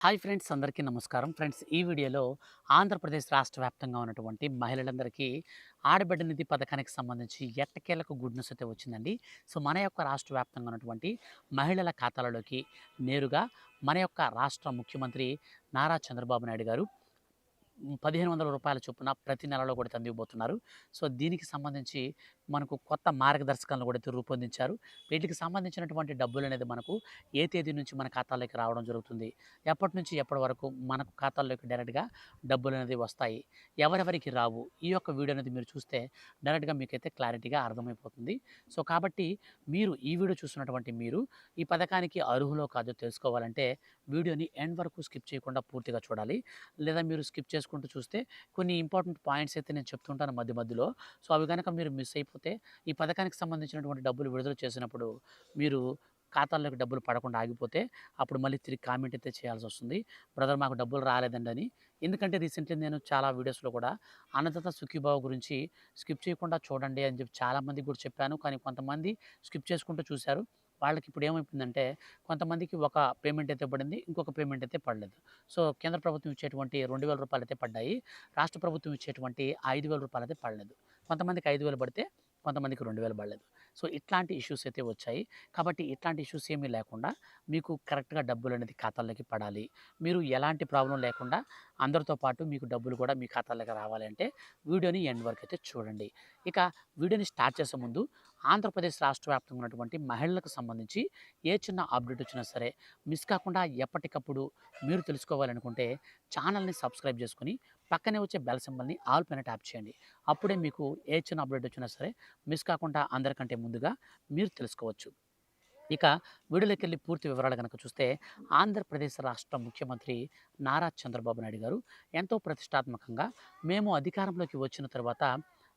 Hi friends అందరికీ నమస్కారం. Friends ఈ వీడియోలో ఆంధ్రప్రదేశ్ రాష్ట్ర వ్యాప్తంగా ఉన్నటువంటి మహిళలందరికీ ఆడబిడ్డ నిధి పథకానికి సంబంధించి ఎట్టకేలకు గుడ్ న్యూస్ అయితే వచ్చిందండి. సో మన యొక్క రాష్ట్ర వ్యాప్తంగా ఉన్నటువంటి మహిళల ఖాతాలలోకి నేరుగా మన యొక్క రాష్ట్ర ముఖ్యమంత్రి నారా చంద్రబాబు నాయుడు గారు పదిహేను వందల రూపాయల చొప్పున ప్రతి నెలలో కూడా అందివ్వబోతున్నారు సో దీనికి సంబంధించి మనకు కొత్త మార్గదర్శకాలను కూడా అయితే రూపొందించారు. వీటికి సంబంధించినటువంటి డబ్బులు అనేది మనకు ఏ తేదీ నుంచి మన ఖాతాలోకి రావడం జరుగుతుంది? ఎప్పటి నుంచి ఎప్పటి వరకు మనకు ఖాతాల్లోకి డైరెక్ట్గా డబ్బులు అనేది వస్తాయి? ఎవరెవరికి రావు? ఈ యొక్క వీడియో అనేది మీరు చూస్తే డైరెక్ట్గా మీకైతే క్లారిటీగా అర్థమైపోతుంది. సో కాబట్టి మీరు ఈ వీడియో చూస్తున్నటువంటి మీరు ఈ పథకానికి అర్హులో కాదో తెలుసుకోవాలంటే వీడియోని ఎండ్ వరకు స్కిప్ చేయకుండా పూర్తిగా చూడాలి. లేదా మీరు స్కిప్ చేసుకుంటూ చూస్తే కొన్ని ఇంపార్టెంట్ పాయింట్స్ అయితే నేను చెప్తుంటాను మధ్య మధ్యలో. సో అవి కనుక మీరు మిస్ అయిపోతే ఈ పథకానికి సంబంధించినటువంటి డబ్బులు విడుదల చేసినప్పుడు మీరు ఖాతాల్లోకి డబ్బులు పడకుండా ఆగిపోతే అప్పుడు మళ్ళీ తిరిగి కామెంట్ అయితే చేయాల్సి వస్తుంది. బ్రదర్ మాకు డబ్బులు రాలేదండి అని. ఎందుకంటే రీసెంట్లీ నేను చాలా వీడియోస్లో కూడా అన్నదాత సుఖీబాబు గురించి స్కిప్ చేయకుండా చూడండి అని చెప్పి చాలామందికి కూడా చెప్పాను. కానీ కొంతమంది స్కిప్ చేసుకుంటూ చూశారు. వాళ్ళకి ఇప్పుడు ఏమైపోయిందంటే కొంతమందికి ఒక పేమెంట్ అయితే పడింది ఇంకొక పేమెంట్ అయితే పడలేదు. సో కేంద్ర ప్రభుత్వం ఇచ్చేటువంటి రెండు వేల రూపాయలు అయితే పడ్డాయి. రాష్ట్ర ప్రభుత్వం ఇచ్చేటువంటి ఐదు వేల రూపాయలు అయితే పడలేదు. కొంతమందికి ఐదు వేలు పడితే కొంతమందికి రెండు వేలు పడలేదు. సో ఇట్లాంటి ఇష్యూస్ అయితే వచ్చాయి. కాబట్టి ఇట్లాంటి ఇష్యూస్ ఏమీ లేకుండా మీకు కరెక్ట్గా డబ్బులు అనేది ఖాతాల్లోకి పడాలి. మీరు ఎలాంటి ప్రాబ్లం లేకుండా అందరితో పాటు మీకు డబ్బులు కూడా మీ ఖాతాలోకి రావాలి అంటే వీడియోని ఎండ్ వరకు అయితే చూడండి. ఇక వీడియోని స్టార్ట్ చేసే ముందు ఆంధ్రప్రదేశ్ రాష్ట్ర వ్యాప్తంగా ఉన్నటువంటి మహిళలకు సంబంధించి ఏ చిన్న అప్డేట్ వచ్చినా సరే మిస్ కాకుండా ఎప్పటికప్పుడు మీరు తెలుసుకోవాలనుకుంటే ఛానల్ని సబ్స్క్రైబ్ చేసుకుని పక్కనే వచ్చే బెల్ సింబల్ని ఆల్ పైన ట్యాప్ చేయండి. అప్పుడే మీకు ఏ చిన్న అప్డేట్ వచ్చినా సరే మిస్ కాకుండా అందరికంటే ముందుగా మీరు తెలుసుకోవచ్చు. ఇక వీడియోలోకి వెళ్ళి పూర్తి వివరాలు కనుక చూస్తే ఆంధ్రప్రదేశ్ రాష్ట్ర ముఖ్యమంత్రి నారా చంద్రబాబు నాయుడు గారు ఎంతో ప్రతిష్టాత్మకంగా మేము అధికారంలోకి వచ్చిన తర్వాత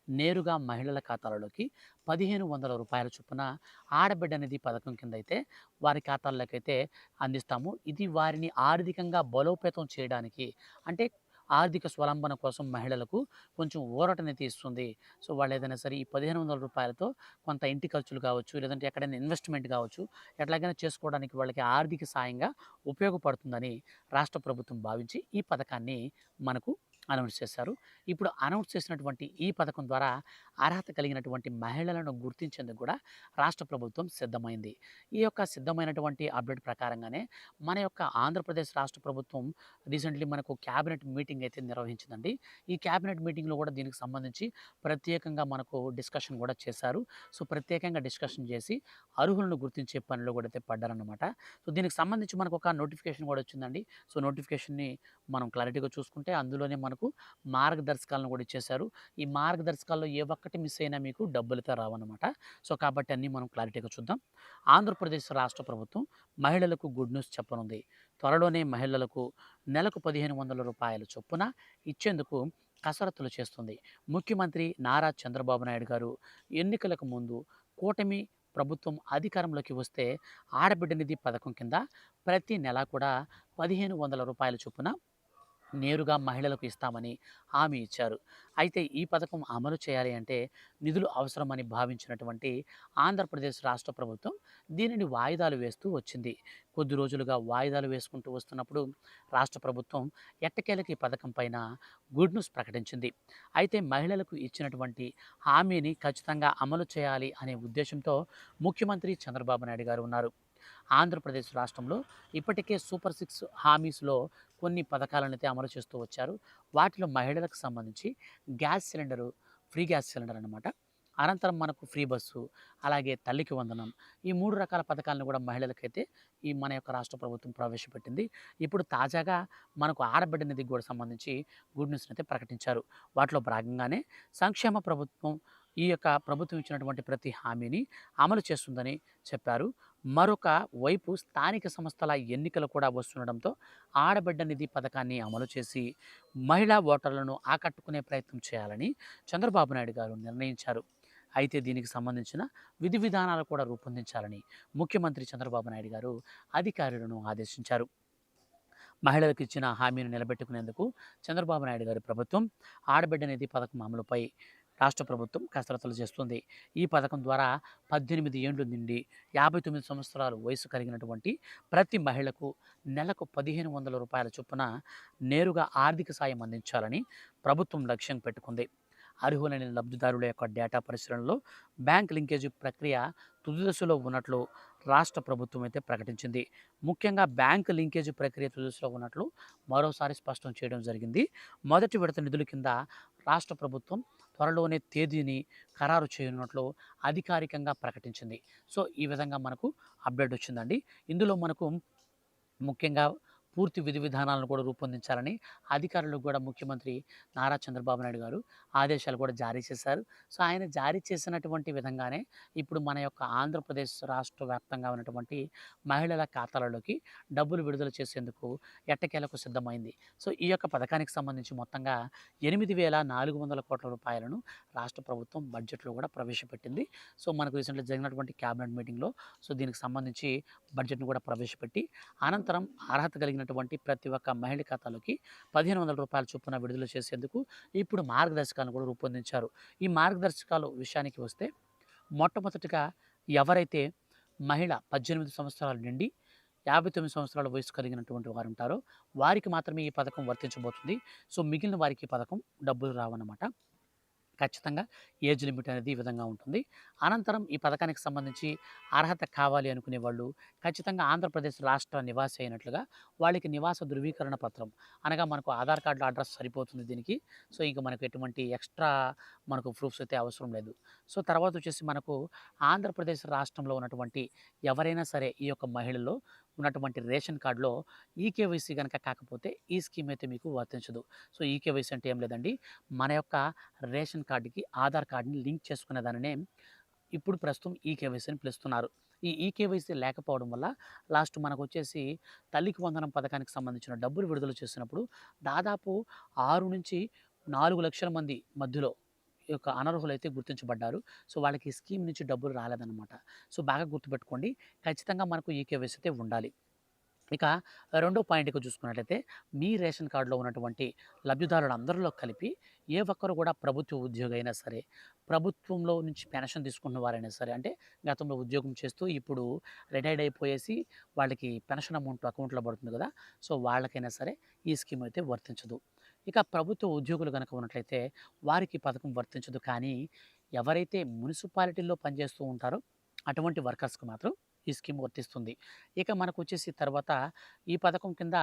నేరుగా మహిళల ఖాతాలలోకి పదిహేను వందల రూపాయల చొప్పున ఆడబిడ్డ నిధి పథకం కింద అయితే వారి ఖాతాల్లోకి అయితే అందిస్తాము. ఇది వారిని ఆర్థికంగా బలోపేతం చేయడానికి అంటే ఆర్థిక స్వలంబన కోసం మహిళలకు కొంచెం ఊరటని ఇస్తుంది. సో వాళ్ళు ఏదైనా సరే ఈ పదిహేను వందల రూపాయలతో కొంత ఇంటి ఖర్చులు కావచ్చు లేదంటే ఎక్కడైనా ఇన్వెస్ట్మెంట్ కావచ్చు ఎట్లాగైనా చేసుకోవడానికి వాళ్ళకి ఆర్థిక సాయంగా ఉపయోగపడుతుందని రాష్ట్ర ప్రభుత్వం భావించి ఈ పథకాన్ని మనకు అనౌన్స్ చేశారు. ఇప్పుడు అనౌన్స్ చేసినటువంటి ఈ పథకం ద్వారా అర్హత కలిగినటువంటి మహిళలను గుర్తించేందుకు కూడా రాష్ట్ర ప్రభుత్వం సిద్ధమైంది. ఈ యొక్క సిద్ధమైనటువంటి అప్డేట్ ప్రకారంగానే మన యొక్క ఆంధ్రప్రదేశ్ రాష్ట్ర ప్రభుత్వం రీసెంట్లీ మనకు క్యాబినెట్ మీటింగ్ అయితే నిర్వహించిందండి. ఈ క్యాబినెట్ మీటింగ్లో కూడా దీనికి సంబంధించి ప్రత్యేకంగా మనకు డిస్కషన్ కూడా చేశారు. సో ప్రత్యేకంగా డిస్కషన్ చేసి అర్హులను గుర్తించే పనిలో కూడా అయితే పడ్డారనమాట సో దీనికి సంబంధించి మనకు ఒక నోటిఫికేషన్ కూడా వచ్చిందండి. సో నోటిఫికేషన్ని మనం క్లారిటీగా చూసుకుంటే అందులోనే మనకు మార్గదర్శ మార్గదర్శకాలను కూడా ఇచ్చేశారు. ఈ మార్గదర్శకాల్లో ఏ ఒక్కటి మిస్ అయినా మీకు డబ్బులతో రావన్నమాట. సో కాబట్టి అన్నీ మనం క్లారిటీగా చూద్దాం. ఆంధ్రప్రదేశ్ రాష్ట్ర ప్రభుత్వం మహిళలకు గుడ్ న్యూస్ చెప్పనుంది. త్వరలోనే మహిళలకు నెలకు పదిహేను వందల రూపాయల చొప్పున ఇచ్చేందుకు కసరత్తులు చేస్తుంది. ముఖ్యమంత్రి నారా చంద్రబాబు నాయుడు గారు ఎన్నికలకు ముందు కూటమి ప్రభుత్వం అధికారంలోకి వస్తే ఆడబిడ్డ నిధి పథకం కింద ప్రతి నెల కూడా పదిహేను వందల రూపాయల చొప్పున నేరుగా మహిళలకు ఇస్తామని హామీ ఇచ్చారు. అయితే ఈ పథకం అమలు చేయాలి అంటే నిధులు అవసరమని భావించినటువంటి ఆంధ్రప్రదేశ్ రాష్ట్ర ప్రభుత్వం దీనిని వాయిదాలు వేస్తూ వచ్చింది. కొద్ది రోజులుగా వాయిదాలు వేసుకుంటూ వస్తున్నప్పుడు రాష్ట్ర ప్రభుత్వం ఎట్టకేలకి ఈ పథకం పైన గుడ్ న్యూస్ ప్రకటించింది. అయితే మహిళలకు ఇచ్చినటువంటి హామీని ఖచ్చితంగా అమలు చేయాలి అనే ఉద్దేశంతో ముఖ్యమంత్రి చంద్రబాబు నాయుడు గారు ఉన్నారు. ఆంధ్రప్రదేశ్ రాష్ట్రంలో ఇప్పటికే సూపర్ సిక్స్ హామీస్లో కొన్ని పథకాలను అయితే అమలు చేస్తూ వచ్చారు. వాటిలో మహిళలకు సంబంధించి gas cylinder free gas cylinder అనమాట అనంతరం మనకు ఫ్రీ బస్సు అలాగే తల్లికి వందనం ఈ మూడు రకాల పథకాలను కూడా మహిళలకైతే ఈ మన యొక్క రాష్ట్ర ప్రభుత్వం ప్రవేశపెట్టింది. ఇప్పుడు తాజాగా మనకు ఆడబిడ్డ నిధికి కూడా సంబంధించి గుడ్ న్యూస్ని అయితే ప్రకటించారు. వాటిలో భాగంగానే సంక్షేమ ప్రభుత్వం ఈ యొక్క ప్రభుత్వం ఇచ్చినటువంటి ప్రతి హామీని అమలు చేస్తుందని చెప్పారు. మరొక వైపు స్థానిక సంస్థల ఎన్నికలు కూడా వస్తుండడంతో ఆడబిడ్డ నిధి పథకాన్ని అమలు చేసి మహిళా ఓటర్లను ఆకట్టుకునే ప్రయత్నం చేయాలని చంద్రబాబు నాయుడు గారు నిర్ణయించారు. అయితే దీనికి సంబంధించిన విధి విధానాలు కూడా రూపొందించాలని ముఖ్యమంత్రి చంద్రబాబు నాయుడు గారు అధికారులను ఆదేశించారు. మహిళలకు ఇచ్చిన హామీని నిలబెట్టుకునేందుకు చంద్రబాబు నాయుడు గారి ప్రభుత్వం ఆడబిడ్డ నిధి పథకం అమలుపై రాష్ట్ర ప్రభుత్వం కసరత్తులు చేస్తుంది. ఈ పథకం ద్వారా పద్దెనిమిది ఏండ్లు నిండి యాభై తొమ్మిది సంవత్సరాలు వయసు కలిగినటువంటి ప్రతి మహిళకు నెలకు పదిహేను వందల రూపాయల చొప్పున నేరుగా ఆర్థిక సాయం అందించాలని ప్రభుత్వం లక్ష్యం పెట్టుకుంది. అర్హులైన లబ్ధిదారుల యొక్క డేటా పరిశీలనలో బ్యాంక్ లింకేజీ ప్రక్రియ తుది దశలో ఉన్నట్లు రాష్ట్ర ప్రభుత్వం అయితే ప్రకటించింది. ముఖ్యంగా బ్యాంక్ లింకేజ్ ప్రక్రియ తుదిదశలో ఉన్నట్లు మరోసారి స్పష్టం చేయడం జరిగింది. మొదటి విడత నిధుల కింద రాష్ట్ర ప్రభుత్వం త్వరలోనే తేదీని ఖరారు చేయనున్నట్లు అధికారికంగా ప్రకటించింది. సో ఈ విధంగా మనకు అప్డేట్ వచ్చిందండి. ఇందులో మనకు ముఖ్యంగా పూర్తి విధి విధానాలను కూడా రూపొందించాలని అధికారులకు కూడా ముఖ్యమంత్రి నారా చంద్రబాబు నాయుడు గారు ఆదేశాలు కూడా జారీ చేశారు. సో ఆయన జారీ చేసినటువంటి విధంగానే ఇప్పుడు మన యొక్క ఆంధ్రప్రదేశ్ రాష్ట్ర వ్యాప్తంగా ఉన్నటువంటి మహిళల ఖాతాలలోకి డబ్బులు విడుదల చేసేందుకు ఎట్టకేలకు సిద్ధమైంది. సో ఈ యొక్క పథకానికి సంబంధించి మొత్తంగా ఎనిమిది వేల నాలుగు వందల కోట్ల రూపాయలను రాష్ట్ర ప్రభుత్వం బడ్జెట్లో కూడా ప్రవేశపెట్టింది. సో మనకు రీసెంట్గా జరిగినటువంటి క్యాబినెట్ మీటింగ్లో సో దీనికి సంబంధించి బడ్జెట్ను కూడా ప్రవేశపెట్టి అనంతరం అర్హత కలిగిన కలిగినటువంటి ప్రతి ఒక్క మహిళ ఖాతాలోకి పదిహేను వందల రూపాయల చొప్పున విడుదల చేసేందుకు ఇప్పుడు మార్గదర్శకాలను కూడా రూపొందించారు. ఈ మార్గదర్శకాలు విషయానికి వస్తే మొట్టమొదటిగా ఎవరైతే మహిళ పద్దెనిమిది సంవత్సరాల నుండి యాభై తొమ్మిది సంవత్సరాల వయసు కలిగినటువంటి వారు ఉంటారో వారికి మాత్రమే ఈ పథకం వర్తించబోతుంది. సో మిగిలిన వారికి ఈ పథకం డబ్బులు రావన్నమాట. ఖచ్చితంగా ఏజ్ లిమిట్ అనేది ఈ విధంగా ఉంటుంది. అనంతరం ఈ పథకానికి సంబంధించి అర్హత కావాలి అనుకునే వాళ్ళు ఖచ్చితంగా ఆంధ్రప్రదేశ్ రాష్ట్ర నివాసి అయినట్లుగా వాళ్ళకి నివాస ధృవీకరణ పత్రం అనగా మనకు ఆధార్ కార్డులో అడ్రస్ సరిపోతుంది దీనికి. సో ఇంకా మనకు ఎటువంటి ఎక్స్ట్రా మనకు ప్రూఫ్స్ అయితే అవసరం లేదు. సో తర్వాత వచ్చేసి మనకు ఆంధ్రప్రదేశ్ రాష్ట్రంలో ఉన్నటువంటి ఎవరైనా సరే ఈ యొక్క మహిళల్లో ఉన్నటువంటి రేషన్ కార్డులో ఈకేవైసీ కనుక కాకపోతే ఈ స్కీమ్ అయితే మీకు వర్తించదు. సో ఈకేవైసీ అంటే ఏం లేదండి. మన యొక్క రేషన్ కార్డుకి ఆధార్ కార్డుని లింక్ చేసుకునే దానినే ఇప్పుడు ప్రస్తుతం ఈకేవైసీని పిలుస్తున్నారు. ఈ ఈకేవైసీ లేకపోవడం వల్ల లాస్ట్ మనకు వచ్చేసి తల్లికి వందనం పథకానికి సంబంధించిన డబ్బులు విడుదల చేసినప్పుడు దాదాపు ఆరు నుంచి నాలుగు లక్షల మంది మధ్యలో యొక్క అనర్హులు అయితే గుర్తించబడ్డారు. సో వాళ్ళకి ఈ స్కీమ్ నుంచి డబ్బులు రాలేదన్నమాట. సో బాగా గుర్తుపెట్టుకోండి. ఖచ్చితంగా మనకు ఈకేవైసీ అయితే ఉండాలి. ఇక రెండో పాయింట్కి చూసుకున్నట్లయితే మీ రేషన్ కార్డులో ఉన్నటువంటి లబ్ధిదారులు అందరిలో కలిపి ఏ ఒక్కరు కూడా ప్రభుత్వ ఉద్యోగి అయినా సరే ప్రభుత్వంలో నుంచి పెన్షన్ తీసుకున్న వారైనా సరే అంటే గతంలో ఉద్యోగం చేస్తూ ఇప్పుడు రిటైర్డ్ అయిపోయేసి వాళ్ళకి పెన్షన్ అమౌంట్ అకౌంట్లో పడుతుంది కదా సో వాళ్ళకైనా సరే ఈ స్కీమ్ అయితే వర్తించదు. ఇక ప్రభుత్వ ఉద్యోగులు కనుక ఉన్నట్లయితే వారికి పథకం వర్తించదు. కానీ ఎవరైతే మున్సిపాలిటీల్లో పనిచేస్తూ ఉంటారో అటువంటి వర్కర్స్కి మాత్రం ఈ స్కీమ్ వర్తిస్తుంది. ఇక మనకు వచ్చేసి తర్వాత ఈ పథకం కింద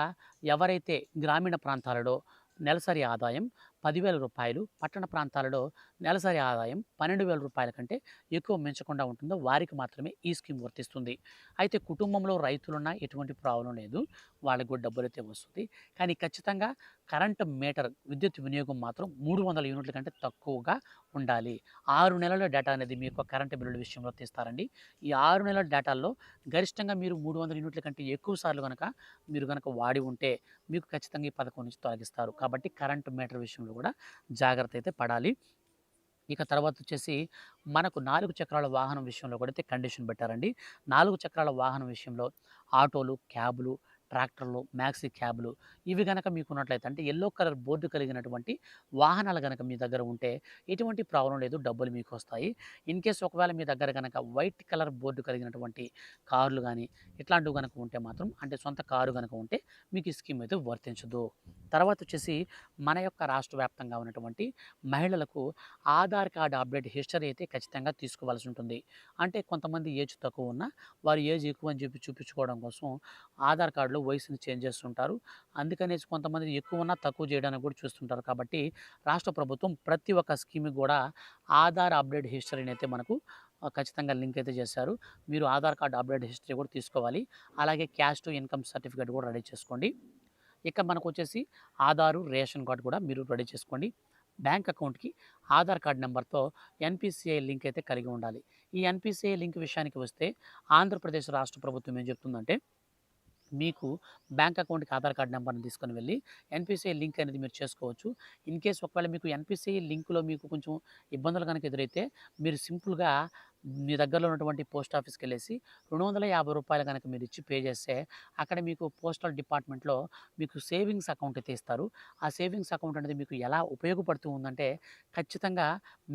ఎవరైతే గ్రామీణ ప్రాంతాలలో నెలసరి ఆదాయం పదివేల రూపాయలు పట్టణ ప్రాంతాలలో నెలసరి ఆదాయం పన్నెండు వేల రూపాయల కంటే ఎక్కువ మించకుండా ఉంటుందో వారికి మాత్రమే ఈ స్కీమ్ వర్తిస్తుంది. అయితే కుటుంబంలో రైతులున్నా ఎటువంటి ప్రాబ్లం లేదు. వాళ్ళకి కూడా డబ్బులు అయితే వస్తుంది. కానీ ఖచ్చితంగా కరెంట్ మీటర్ విద్యుత్ వినియోగం మాత్రం మూడు వందల యూనిట్ల కంటే తక్కువగా ఉండాలి. ఆరు నెలల డేటా అనేది మీ యొక్క కరెంట్ బిల్లుల విషయంలో తీస్తారండి. ఈ ఆరు నెలల డేటాల్లో గరిష్టంగా మీరు మూడు వందల యూనిట్ల కంటే ఎక్కువ సార్లు కనుక మీరు కనుక వాడి ఉంటే మీకు ఖచ్చితంగా ఈ పథకం నుంచి తొలగిస్తారు. కాబట్టి కరెంటు మీటర్ విషయంలో కూడా జాగ్రత్త అయితే పడాలి. ఇక తర్వాత వచ్చేసి మనకు నాలుగు చక్రాల వాహనం విషయంలో కూడా అయితే కండిషన్ పెట్టారండి నాలుగు చక్రాల వాహనం విషయంలో ఆటోలు క్యాబులు ట్రాక్టర్లు మ్యాక్సీ క్యాబ్లు ఇవి కనుక మీకు ఉన్నట్లయితే అంటే ఎల్లో కలర్ బోర్డు కలిగినటువంటి వాహనాలు కనుక మీ దగ్గర ఉంటే ఎటువంటి ప్రాబ్లం లేదు డబ్బులు మీకు వస్తాయి ఇన్ కేస్ ఒకవేళ మీ దగ్గర కనుక వైట్ కలర్ బోర్డు కలిగినటువంటి కార్లు కానీ ఇట్లాంటివి కనుక ఉంటే మాత్రం అంటే సొంత కారు కనుక ఉంటే మీకు ఈ స్కీమ్ అయితే వర్తించదు. తర్వాత వచ్చేసి మన యొక్క రాష్ట్ర వ్యాప్తంగా ఉన్నటువంటి మహిళలకు ఆధార్ కార్డు అప్డేట్ హిస్టరీ అయితే ఖచ్చితంగా తీసుకోవాల్సి ఉంటుంది. అంటే కొంతమంది ఏజ్ తక్కువ ఉన్నా వారు ఏజ్ ఎక్కువ అని చెప్పి చూపించుకోవడం కోసం ఆధార్ కార్డులో వయసుని చేంజ్ చేస్తుంటారు. అందుకనేసి కొంతమంది ఎక్కువ ఉన్నా తక్కువ చేయడానికి కూడా చూస్తుంటారు. కాబట్టి రాష్ట్ర ప్రభుత్వం ప్రతి ఒక్క స్కీమ్కి కూడా ఆధార్ అప్డేట్ హిస్టరీని అయితే మనకు ఖచ్చితంగా లింక్ అయితే చేశారు. మీరు ఆధార్ కార్డు అప్డేట్ హిస్టరీ కూడా తీసుకోవాలి. అలాగే క్యాష్ టు ఇన్కమ్ సర్టిఫికేట్ కూడా రెడీ చేసుకోండి. ఇక మనకు వచ్చేసి ఆధారు రేషన్ కార్డు కూడా మీరు రెడీ చేసుకోండి. బ్యాంక్ అకౌంట్కి ఆధార్ కార్డ్ నెంబర్తో ఎన్పిసిఐ లింక్ అయితే కలిగి ఉండాలి. ఈ ఎన్పిసిఐ లింక్ విషయానికి వస్తే ఆంధ్రప్రదేశ్ రాష్ట్ర ప్రభుత్వం ఏం చెప్తుందంటే మీకు బ్యాంక్ అకౌంట్కి ఆధార్ కార్డ్ నెంబర్ని తీసుకొని వెళ్ళి ఎన్పిసిఐ లింక్ అనేది మీరు చేసుకోవచ్చు. ఇన్ కేస్ ఒకవేళ మీకు ఎన్పిసిఐ లింక్లో మీకు కొంచెం ఇబ్బందులు కనుక ఎదురైతే మీరు సింపుల్గా మీ దగ్గరలో ఉన్నటువంటి పోస్ట్ ఆఫీస్కి వెళ్ళేసి రెండు వందల యాభై రూపాయలు కనుక మీరు ఇచ్చి పే చేస్తే అక్కడ మీకు పోస్టల్ డిపార్ట్మెంట్లో మీకు సేవింగ్స్ అకౌంట్ అయితే ఇస్తారు. ఆ సేవింగ్స్ అకౌంట్ అనేది మీకు ఎలా ఉపయోగపడుతూ ఉందంటే ఖచ్చితంగా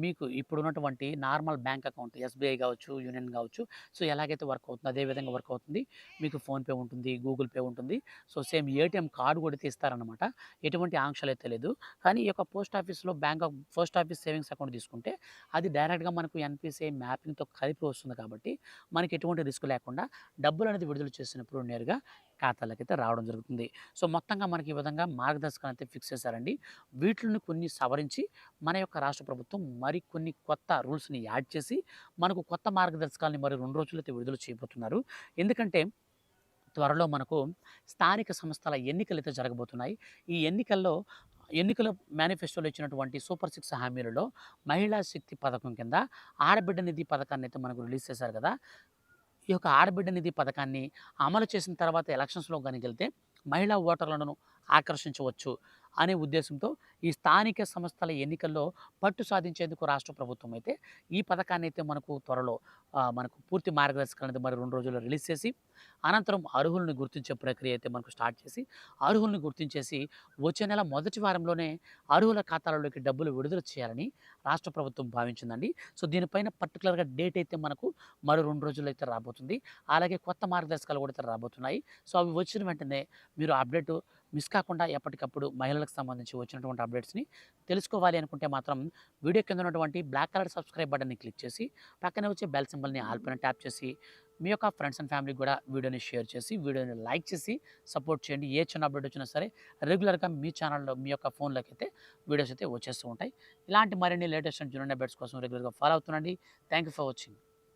మీకు ఇప్పుడున్నటువంటి నార్మల్ బ్యాంక్ అకౌంట్ ఎస్బీఐ కావచ్చు యూనియన్ కావచ్చు సో ఎలాగైతే వర్క్ అవుతుంది అదే విధంగా వర్క్ అవుతుంది. మీకు ఫోన్పే ఉంటుంది గూగుల్ పే ఉంటుంది. సో సేమ్ ఏటీఎం కార్డు కూడా తీస్తారనమాట ఎటువంటి ఆంక్షలు అయితే లేదు. కానీ ఈ యొక్క పోస్ట్ ఆఫీస్లో bank post office savings account తీసుకుంటే అది డైరెక్ట్గా మనకు ఎన్పిసిఐ దీంతో కలిపి వస్తుంది కాబట్టి మనకి ఎటువంటి రిస్క్ లేకుండా డబ్బులు అనేది విడుదల చేసినప్పుడు నేరుగా ఖాతాలకు అయితే రావడం జరుగుతుంది. సో మొత్తంగా మనకి ఈ విధంగా మార్గదర్శకాలు అయితే ఫిక్స్ చేశారండి. వీటిని కొన్ని సవరించి మన యొక్క రాష్ట్ర ప్రభుత్వం మరి కొన్ని కొత్త రూల్స్ని యాడ్ చేసి మనకు కొత్త మార్గదర్శకాలని మరి రెండు రోజులు అయితే విడుదల చేయబోతున్నారు. ఎందుకంటే త్వరలో మనకు స్థానిక సంస్థల ఎన్నికలు అయితే జరగబోతున్నాయి. ఈ ఎన్నికల్లో ఎన్నికల మేనిఫెస్టోలో ఇచ్చినటువంటి సూపర్ సిక్స్ హామీలలో మహిళా శక్తి పథకం కింద ఆడబిడ్డ నిధి పథకాన్ని అయితే మనకు రిలీజ్ చేశారు కదా. ఈ యొక్క ఆడబిడ్డ నిధి పథకాన్ని అమలు చేసిన తర్వాత ఎలక్షన్స్లో కనుకెళ్తే మహిళా ఓటర్లను ఆకర్షించవచ్చు. అనే ఉద్దేశంతో ఈ స్థానిక సంస్థల ఎన్నికల్లో పట్టు సాధించేందుకు రాష్ట్ర ప్రభుత్వం అయితే ఈ పథకాన్ని అయితే మనకు త్వరలో మనకు పూర్తి మార్గదర్శకాలు అనేది మరి రెండు రోజుల్లో రిలీజ్ చేసి అనంతరం అర్హులను గుర్తించే ప్రక్రియ అయితే మనకు స్టార్ట్ చేసి అర్హులను గుర్తించేసి వచ్చే నెల మొదటి వారంలోనే అర్హుల ఖాతాలలోకి డబ్బులు విడుదల చేయాలని రాష్ట్ర ప్రభుత్వం భావించిందండి. సో దీనిపైన పర్టికులర్గా డేట్ అయితే మనకు మరో రెండు రోజుల్లో అయితే రాబోతుంది. అలాగే కొత్త మార్గదర్శకాలు కూడా అయితే రాబోతున్నాయి. సో అవి వచ్చిన వెంటనే మీరు అప్డేట్ మిస్ కాకుండా ఎప్పటికప్పుడు మహిళలకు సంబంధించి వచ్చినటువంటి అప్డేట్స్ని తెలుసుకోవాలి అనుకుంటే మాత్రం వీడియో కింద ఉన్నటువంటి బ్లాక్ కలర్ సబ్స్క్రైబ్ బటన్ని క్లిక్ చేసి పక్కనే వచ్చే బెల్ సింబల్ని ఆల్పైన ట్యాప్ చేసి మీ యొక్క ఫ్రెండ్స్ అండ్ ఫ్యామిలీకి కూడా వీడియోని షేర్ చేసి వీడియోని లైక్ చేసి సపోర్ట్ చేయండి. ఏ చిన్న అప్డేట్ వచ్చినా సరే రెగ్యులర్గా మీ ఛానల్లో మీ యొక్క ఫోన్లోకి అయితే వీడియోస్ అయితే వచ్చేస్తూ ఉంటాయి. ఇలాంటి మరిన్ని లేటెస్ట్ అండ్ జూనియర్ అప్డేట్స్ కోసం రెగ్యులర్గా follow అవుతుండండి. Thank you for watching.